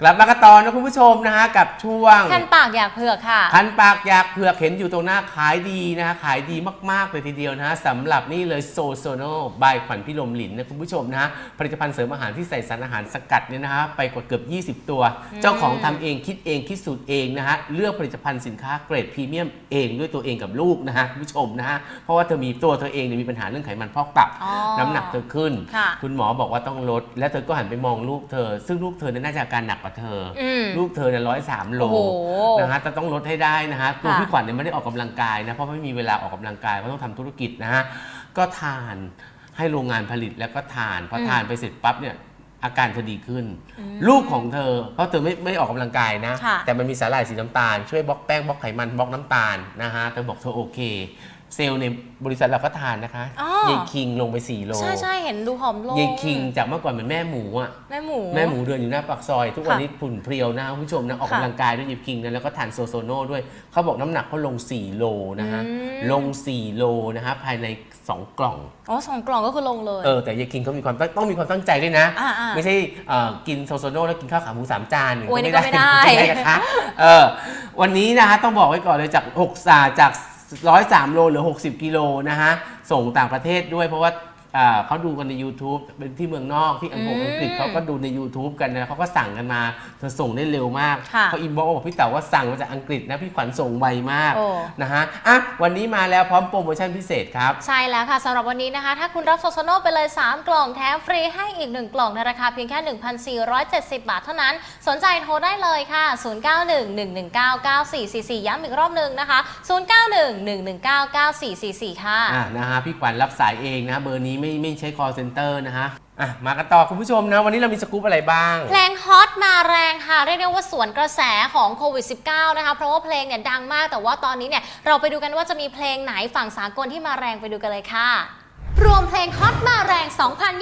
กลับมากันต่อนะคุณผู้ชมนะฮะกับช่วงคันปากอยากเผือกค่ะ คันปากอยากเผือกเห็นอยู่ตรงหน้าขายดีนะฮะขายดีมาก ๆ เลยทีเดียวนะฮะสำหรับนี่เลยโซโซโนบายขวัญพิลมหลินนะคุณผู้ชมนะฮะผลิตภัณฑ์เสริมอาหารที่ใส่สารอาหารสกัดเนี่ยนะฮะไปกว่าเกือบ 20 ตัว เจ้าของทำเองคิดเองคิดสูตรเองนะฮะเลือกผลิตภัณฑ์สินค้าเกรดพรีเมียมเองด้วยตัวเองกับลูกนะฮะคุณผู้ชมนะฮะเพราะว่าเธอมีตัวเธอเองเนี่ยมีปัญหาเรื่องไขมันพอกตับอ๋อน้ำหนักเธอขึ้นค่ะคุณหมอบอกว่าต้องลด และเธอก็หันไปมองลูกเธอ ซึ่งลูกเธอเนี่ยน่าจะอาการหนักกว่าเธออมลูกเธอเนี่ยร้อยสามโลโอ้โหนะฮะจะต้องลดให้ได้นะฮะตัวค่ะพี่ขวัญเนี่ยไม่ได้ออกกำลังกายนะเพราะไม่มีเวลาออกกำลังกายเพราะต้องทำธุรกิจนะฮะก็ทานให้โรงงานผลิตแล้วก็ทานพอทานไปเสร็จปั๊บเนี่ยอาการเธอดีขึ้น ลูกของเธอ เพราะเธอไม่ไม่ได้ออกกำลังกายนะค่ะแต่มันมีสาหร่ายสีน้ำตาล ช่วยบล็อกแป้งบล็อกไขมันบล็อกน้ำตาลนะฮะเธอบอกเธอโอเค เซลล์ในบริษัทเราก็ทานนะคะอ๋อยายคิงลงไป4โลใช่ใช่เห็นดูผอมลงยายคิงจากเมื่อก่อนเป็นแม่หมูอะ แม่หมู แม่หมูเดินอยู่หน้าปากซอย ทุกวันค่ะนี้ผุ่นเพรียวนะคุณผู้ชมนะออกค่ะกำลังกายด้วยยิบคิงนะแล้วก็ทานโซโซโน่ด้วยเขาบอกน้ำหนักเขาลง 4 โลนะฮะ อืม ลง 4 โลนะฮะ ภายใน 2 กล่อง อ๋อสองกล่องก็คือลงเลย เออแต่ยายคิงเขามีความตั้งต้องมีความตั้งใจด้วยนะ อ่าๆไม่ใช่เอ่อกินโซโซโน่แล้วกินข้าวขาหมูสามจานอย่างโอ้ยนี้นี่ก็ไม่ได้ ไม่ได้นะคะเออวันนี้นะฮะต้องบอกไว้ก่อนเลยจาก6สาจาก 103 โลหรือ 60 กิโลนะฮะ ส่งต่างประเทศด้วยเพราะว่า อ่าเขาดูกันใน YouTube เป็นที่เมืองนอกที่อังกฤษอืมอังกฤษเขาก็ดูใน YouTube กันนะเขาก็สั่งกันมาเธอส่งได้เร็วมากค่ะเขาอินบ็อกซ์บอกพี่เต๋าว่าสั่งมาจากอังกฤษนะพี่ขวัญส่งไวมากโอ้ นะฮะอะวันนี้มาแล้วพร้อมโปรโมชั่นพิเศษครับ ใช่แล้วค่ะสำหรับวันนี้นะคะ ถ้าคุณรับโซโซโนไปเลย 3 กล่องแถมฟรีให้อีก 1 กล่องในราคาเพียงแค่ 1,470 บาทเท่านั้น สนใจโทรได้เลยค่ะ 0911199444 ย้ำอีกรอบหนึ่งนะคะ 0911199444 ค่ะ อะนะฮะพี่ขวัญรับสายเองนะเบอร์นี้ไม่ไม่ใช้ call center นะฮะอะมากันต่อคุณผู้ชมนะ วันนี้เรามีสกู๊ปอะไรบ้าง เพลงฮอตมาแรงค่ะ เรียกได้ว่าสวนกระแสของโควิด -19 นะคะ เพราะว่าเพลงเนี่ยดังมากแต่ว่าตอนนี้เนี่ยเราไปดูกันว่าจะมีเพลงไหนฝั่งสากลที่มาแรงไปดูกันเลยค่ะ รวมเพลงฮอตมาแรง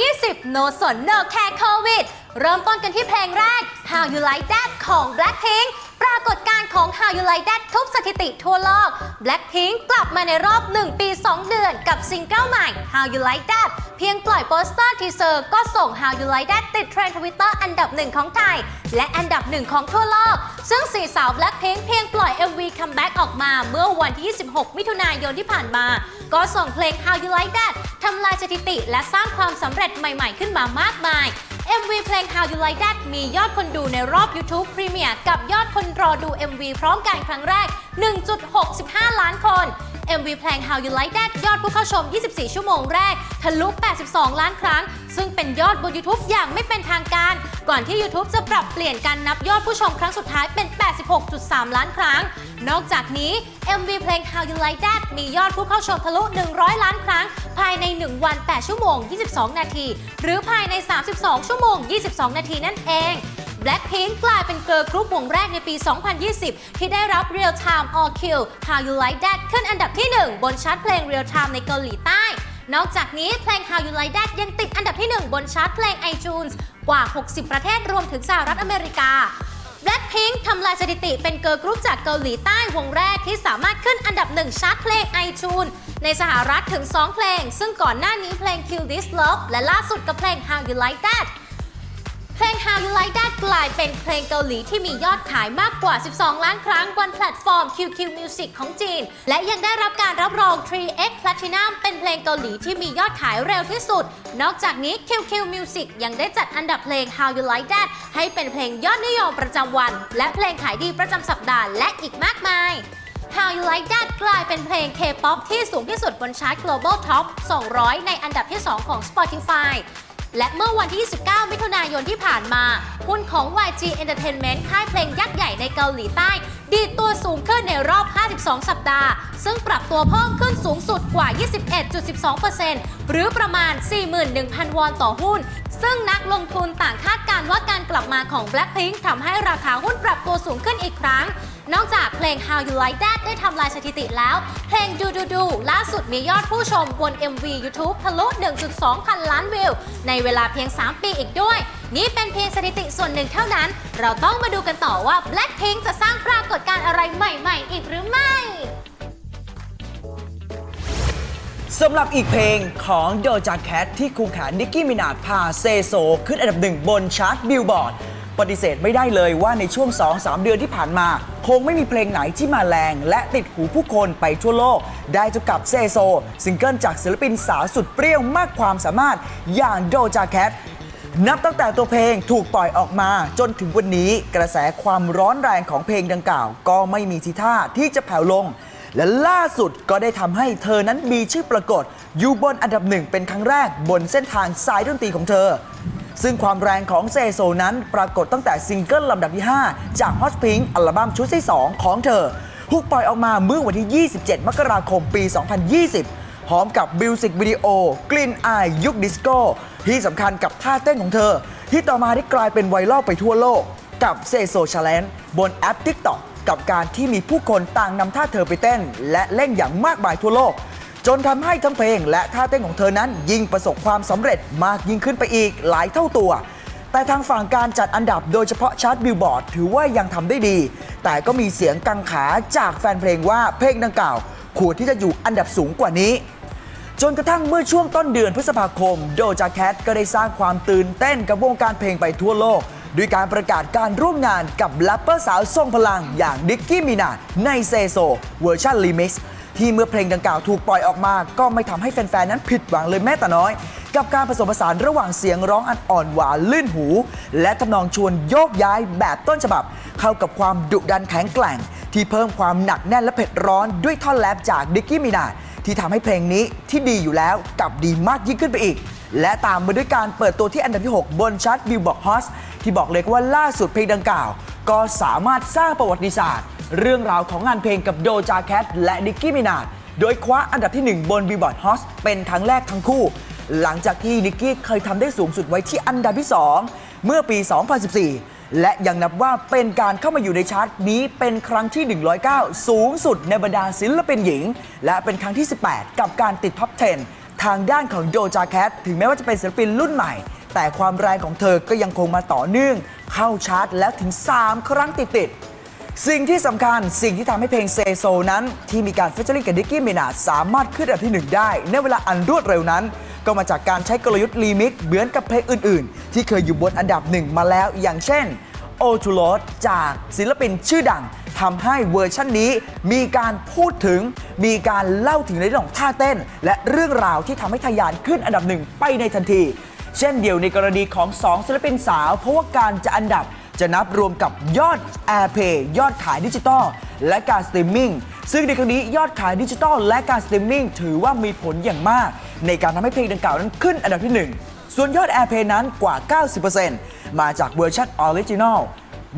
2020 No สน No Care COVID เริ่มต้นกันที่เพลงแรก How You Like That ของ Blackpink ปรากฏการณ์ของ How You Like That ทุบสถิติทั่วโลก Blackpink กลับมาในรอบ 1 ปี 2 เดือน กับซิงเกิลใหม่ How You Like That เพียงปล่อยโปสเตอร์ทีเซอร์ก็ส่ง How You Like That ติดเทรนด์ทวิตเตอร์อันดับหนึ่งของไทย และอันดับหนึ่งของทั่วโลก ซึ่งสี่สาว Blackpink เพียงปล่อย MV Comeback ออกมาเมื่อวันที่ 26 มิถุนายนที่ผ่านมา ก็ส่งเพลง How You Like That ทำลายสถิติและสร้างความสำเร็จใหม่ๆขึ้นมามากมาย MV เพลง How You Like That มียอดคนดูในรอบ YouTube Premiere กับยอดคนรอดู MV พร้อมกันครั้งแรก 1.65 ล้านคน MV เพลง How You Like That ยอดผู้เข้าชม 24 ชั่วโมงแรก ทะลุ 82 ล้านครั้ง ซึ่งเป็นยอดบน YouTube อย่างไม่เป็นทางการ ก่อนที่ YouTube จะปรับเปลี่ยนการนับยอดผู้ชมครั้งสุดท้ายเป็น 86.3 ล้านครั้ง นอกจากนี้ MV เพลง How You Like That มียอดผู้เข้าชมทะลุ 100 ล้านครั้ง ภายใน 1 วัน 8 ชั่วโมง 22 นาที หรือภายใน 32 ชั่วโมง 22 นาทีนั่นเอง Blackpink กลายเป็นเกิร์ลกรุ๊ปวงแรกในปี 2020 ที่ได้รับ Real Time All Kill How You Like That ขึ้นอันดับที่ 1 บนชาร์ตเพลง Real Time ในเกาหลีใต้ นอกจากนี้เพลง How You Like That ยังติดอันดับที่ 1 บนชาร์ตเพลง iTunes กว่า 60 ประเทศรวมถึงสหรัฐอเมริกา Blackpink ทำลายสถิติเป็นเกิร์ลกรุ๊ปจากเกาหลีใต้วงแรกที่สามารถขึ้นอันดับหนึ่งชาร์ตเพลง iTunes ในสหรัฐถึง 2 เพลง ซึ่งก่อนหน้านี้เพลง Kill This Love และล่าสุดกับเพลง How You Like That เพลง How You Like That กลายเป็นเพลงเกาหลีที่มียอดขายมากกว่า 12 ล้านครั้งบนแพลตฟอร์ม QQ Music ของจีน และยังได้รับการรับรอง 3X Platinum เป็นเพลงเกาหลีที่มียอดขายเร็วที่สุด นอกจากนี้ QQ Music ยังได้จัดอันดับเพลง How You Like That ให้เป็นเพลงยอดนิยมประจำวัน และเพลงขายดีประจำสัปดาห์และอีกมากมาย How You Like That กลายเป็นเพลง K-POP ที่สูงที่สุดบนชาร์ต Global Top 200 ในอันดับที่ 2 ของ Spotify และเมื่อวันที่ 29 มิถุนายนที่ผ่านมา หุ้นของ YG Entertainment ค่ายเพลงยักษ์ใหญ่ในเกาหลีใต้ ดีดตัวสูงขึ้นในรอบ 52 สัปดาห์ ซึ่งปรับตัวเพิ่มขึ้นสูงสุดกว่า 21.12%หรือประมาณ 41,000 วอนต่อหุ้น ซึ่งนักลงทุนต่างคาดการณ์ว่าการกลับมาของ Blackpink ทำให้ราคาหุ้นปรับตัวสูงขึ้นอีกครั้ง นอกจากเพลง How You Like That ได้ทำลายสถิติแล้ว เพลง Do Do Do ล่าสุดมียอดผู้ชมบน MV YouTube ทะลุ 1.2 พันล้านวิว ในเวลาเพียง 3 ปีอีกด้วย นี่เป็นเพียงสถิติส่วนหนึ่งเท่านั้น เราต้องมาดูกันต่อว่า Blackpink จะสร้างปรากฏการณ์อะไรใหม่ๆ อีกหรือไม่สำหรับอีกเพลงของโดจาแคทที่คูแขนนิกกี้มินาดพาเซโซ ขึ้นอันดับหนึ่งบนชาร์ตบิลบอร์ด ปฏิเสธไม่ได้เลยว่าในช่วง 2-3 เดือนที่ผ่านมา คงไม่มีเพลงไหนที่มาแรง และติดหูผู้คนไปทั่วโลก ได้เท่ากับเซโซ ซิงเกิลจากศิลปินสาวสุดเปรี้ยวมากความสามารถอย่างโดจาแคทนับตั้งแต่ตัวเพลงถูกปล่อยออกมาจนถึงวันนี้กระแสความร้อนแรงของเพลงดังกล่าว ก็ไม่มีทีท่าที่จะแผ่วลง และล่าสุดก็ได้ทำให้เธอนั้นมีชื่อปรากฏ อยู่บนอันดับหนึ่งเป็นครั้งแรกบนเส้นทางสายดนตรีของเธอ ซึ่งความแรงของเซโซนั้นปรากฏตั้งแต่ซิงเกิลลำดับที่ 5 จาก Hot Pink อัลบั้มชุดที่ 2 ของเธอถูกปล่อยออกมาเมื่อวันที่ 27 มกราคมปี 2020 พร้อมกับมิวสิกวิดีโอกลิ่นอายยุคดิสโก้ ที่สำคัญกับท่าเต้นของเธอ ที่ต่อมาได้กลายเป็นไวรัลไปทั่วโลก กับเซโซชาเลนบนแอป TikTok กับการที่มีผู้คนต่างนำท่าเธอไปเต้น และเล่นอย่างมากมายทั่วโลก จนทำให้ทั้งเพลงและท่าเต้นของเธอนั้นยิ่งประสบความสำเร็จมากยิ่งขึ้นไปอีกหลายเท่าตัว แต่ทางฝั่งการจัดอันดับโดยเฉพาะชาร์ตบิลบอร์ดถือว่ายังทำได้ดี แต่ก็มีเสียงกังขาจากแฟนเพลงว่าเพลงดังกล่าวควรที่จะอยู่อันดับสูงกว่านี้จนกระทั่งเมื่อช่วงต้นเดือนพฤษภาคม โดจาแคทก็ได้สร้างความตื่นเต้นกับวงการเพลงไปทั่วโลก ด้วยการประกาศการร่วมงานกับแรปเปอร์สาวทรงพลังอย่างดิกกี้มินาในเซโซเวอร์ชันรีมิกซ์ ที่เมื่อเพลงดังกล่าวถูกปล่อยออกมา ก็ไม่ทำให้แฟนๆ นั้นผิดหวังเลยแม้แต่น้อย กับการผสมผสานระหว่างเสียงร้องอันอ่อนหวานลื่นหู และทำนองชวนโยกย้ายแบบต้นฉบับ เข้ากับความดุดันแข็งแกร่ง ที่เพิ่มความหนักแน่นและเผ็ดร้อนด้วยท่อนแรปจากดิกกี้มินาที่ทำให้เพลงนี้ที่ดีอยู่แล้วกลับดีมากยิ่งขึ้นไปอีก และตามมาด้วยการเปิดตัวที่อันดับที่ 6 บนชาร์ตบิลบอร์ดฮอสที่บอกเลยว่าล่าสุดเพลงดังกล่าว ก็สามารถสร้างประวัติศาสตร์ เรื่องราวของงานเพลงกับโดจาแคทและดิกกี้มินาดโดยคว้าอันดับที่ 1 บนบิลบอร์ดฮอสเป็นครั้งแรกทั้งคู่ หลังจากที่นิกกี้เคยทำได้สูงสุดไว้ที่อันดับที่ 2 เมื่อปี 2014 และยังนับว่าเป็นการเข้ามาอยู่ในชาร์ตนี้เป็นครั้งที่ 109 สูงสุดในบรรดาศิลปินหญิง และเป็นครั้งที่ 18 กับการติดท็อป 10 ทางด้านของโดจาแคทถึงแม้ว่าจะเป็นศิลปินรุ่นใหม่แต่ความแรงของเธอก็ยังคงมาต่อเนื่อง เข้าชาร์ตแล้วถึง 3 ครั้งติดๆ สิ่งที่สำคัญสิ่งที่ทำให้เพลงเซโซนั้น ที่มีการเฟเจอริ่งกับดิกกี้เมนาสามารถขึ้นอันดับที่ 1 ได้ ในเวลาอันรวดเร็วนั้น ก็มาจากการใช้กลยุทธ์รีมิกเหมือนกับเพลงอื่น ๆ ที่เคยอยู่บนอันดับหนึ่งมาแล้วอย่างเช่น o to l o d จากศิลปินชื่อดังทำให้เวอร์ชันนี้มีการพูดถึง มีการเล่าถึงในเรื่องของท่าเต้น และเรื่องราวที่ทำให้ทะยานขึ้นอันดับหนึ่งไปในทันที เช่นเดียวในกรณีของ 2 ศิลปินสาว เพราะว่าการจะอันดับ จะนับรวมกับยอด AirPay ยอดขายดิจิตอลและการสตรีมมิ่งซึ่งในครั้งนี้ยอดขายดิจิตอลและการสตรีมมิ่งถือว่ามีผลอย่างมาก ในการทำให้เพลงดังกล่าวนั้นขึ้นอันดับที่ 1 ส่วนยอด AirPay นั้นกว่า 90%มาจากเวอร์ชันออริจินอล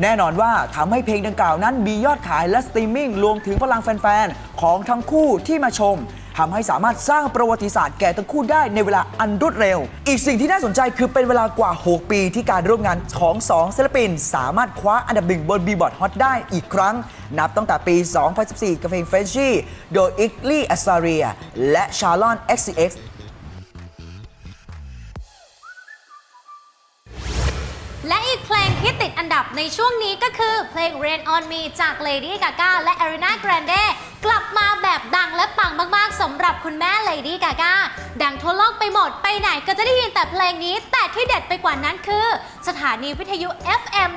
แน่นอนว่าทำให้เพลงดังกล่าวนั้นมียอดขายและสตรีมมิ่งรวมถึงพลังแฟน ๆ ของทั้งคู่ที่มาชม ทำให้สามารถสร้างประวัติศาสตร์แก่ทั้งคู่ได้ในเวลาอันรวดเร็ว อีกสิ่งที่น่าสนใจคือเป็นเวลากว่า 6 ปีที่การร่วมงานของ 2ศิลปิน สามารถคว้าอันดับหนึ่งบนบีบอร์ดฮอตได้อีกครั้ง นับตั้งแต่ปี 2014 กับเพลง f r e s h i โดย i g l y a s t a r i a และ Charlon XCX และอีกเพลงที่ติดอันดับในช่วงนี้ก็คือเพลง Rain on Me จาก Lady Gaga และ Ariana Grande กลับมาแบบดังและปังมากๆสำหรับคุณแม่ Lady Gaga ดังทั่วโลกไปหมดไปไหนก็จะได้ยินแต่เพลงนี้ แต่ที่เด็ดไปกว่านั้นคือ สถานีวิทยุ FM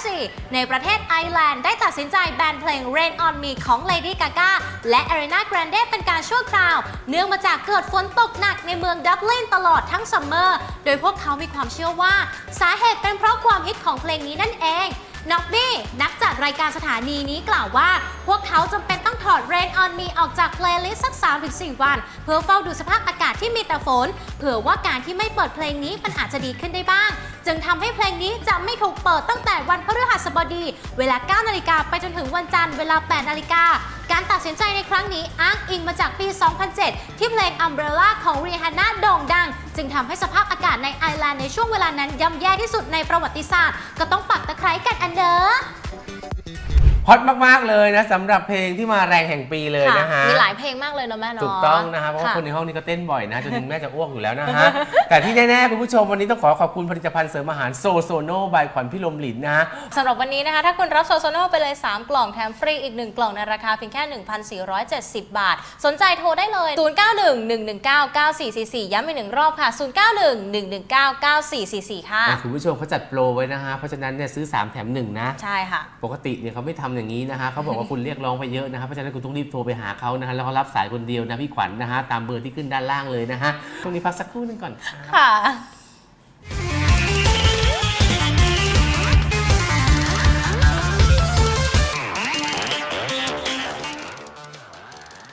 104 ในประเทศไอร์แลนด์ได้ตัดสินใจแบนเพลง Rain on Me ของ Lady Gaga และ Ariana Grande เป็นการชั่วคราว เนื่องมาจากเกิดฝนตกหนักในเมืองดับลินตลอดทั้งซัมเมอร์ โดยพวกเขามีความเชื่อว่า สาเหตุเป็นเพราะความฮิตของเพลงนี้นั่นเอง น็อกบี้นักจัดรายการสถานีนี้กล่าวว่า พวกเขาจำเป็นต้องถอด Rain on Me ออกจากเพลย์ลิสต์สัก 3-4 วัน เพื่อเฝ้าดูสภาพอากาศที่มีแต่ฝน เผื่อว่าการที่ไม่เปิดเพลงนี้มันอาจจะดีขึ้นได้บ้าง จึงทำให้เพลงนี้จะไม่ถูกเปิดตั้งแต่วันพฤหัสบดี เวลา 9 นาฬิกาไปจนถึงวันจันทร์เวลา 8 นาฬิกา การตัดสินใจในครั้งนี้อ้างอิงมาจากปี 2007 ที่เพลง Umbrella ของ Rihanna โด่งดัง จึงทำให้สภาพอากาศในไอร์แลนด์ในช่วงเวลานั้นย่ำแย่ที่สุดในประวัติศาสตร์ ก็ต้องปักตะไคร้กันอันเดอ ฮอตมาก ๆ เลยนะสำหรับเพลงที่มาแรงแห่งปีเลยนะฮะ มีหลายเพลงมากเลยเนาะแม่เนาะ ถูกต้องนะคะเพราะว่าะคนในห้องนี้ก็เต้นบ่อยนะจนถึงแม่จะอ้วกอยู่แล้วนะฮะ แต่ที่แน่ ๆ คุณผู้ชมวันนี้ต้องขอขอบคุณผลิตภัณฑ์เสริมอาหารโซโซโนบายขวัญพิลมหลินนะฮะ สำหรับวันนี้นะคะ ถ้าคุณรับโซโซโนไปเลย 3 กล่องแถมฟรีอีก 1 กล่องในราคาเพียงแค่ 1,470 บาท สนใจโทรได้เลย 0911199444 ย้ำอีกหนึ่งรอบค่ะ 0911199444 ค่ะ อะคุณผู้ชมเขาจัดโปรไว้นะฮะเพราะฉะนั้นเนี่ยซื้อ 3 แถม 1 นะ ใช่ค่ะ ปกติเนี่ยเขาไม่ทำอย่างนี้นะฮะเขาบอกว่าคุณเรียกร้องไปเยอะนะฮะเพราะฉะนั้นคุณต้องรีบโทรไปหาเขานะฮะแล้วเขารับสายคนเดียวนะพี่ขวัญนะฮะตามเบอร์ที่ขึ้นด้านล่างเลยนะฮะตรงนี้พักสักครู่หนึงก่อนค่ะ ค่ะ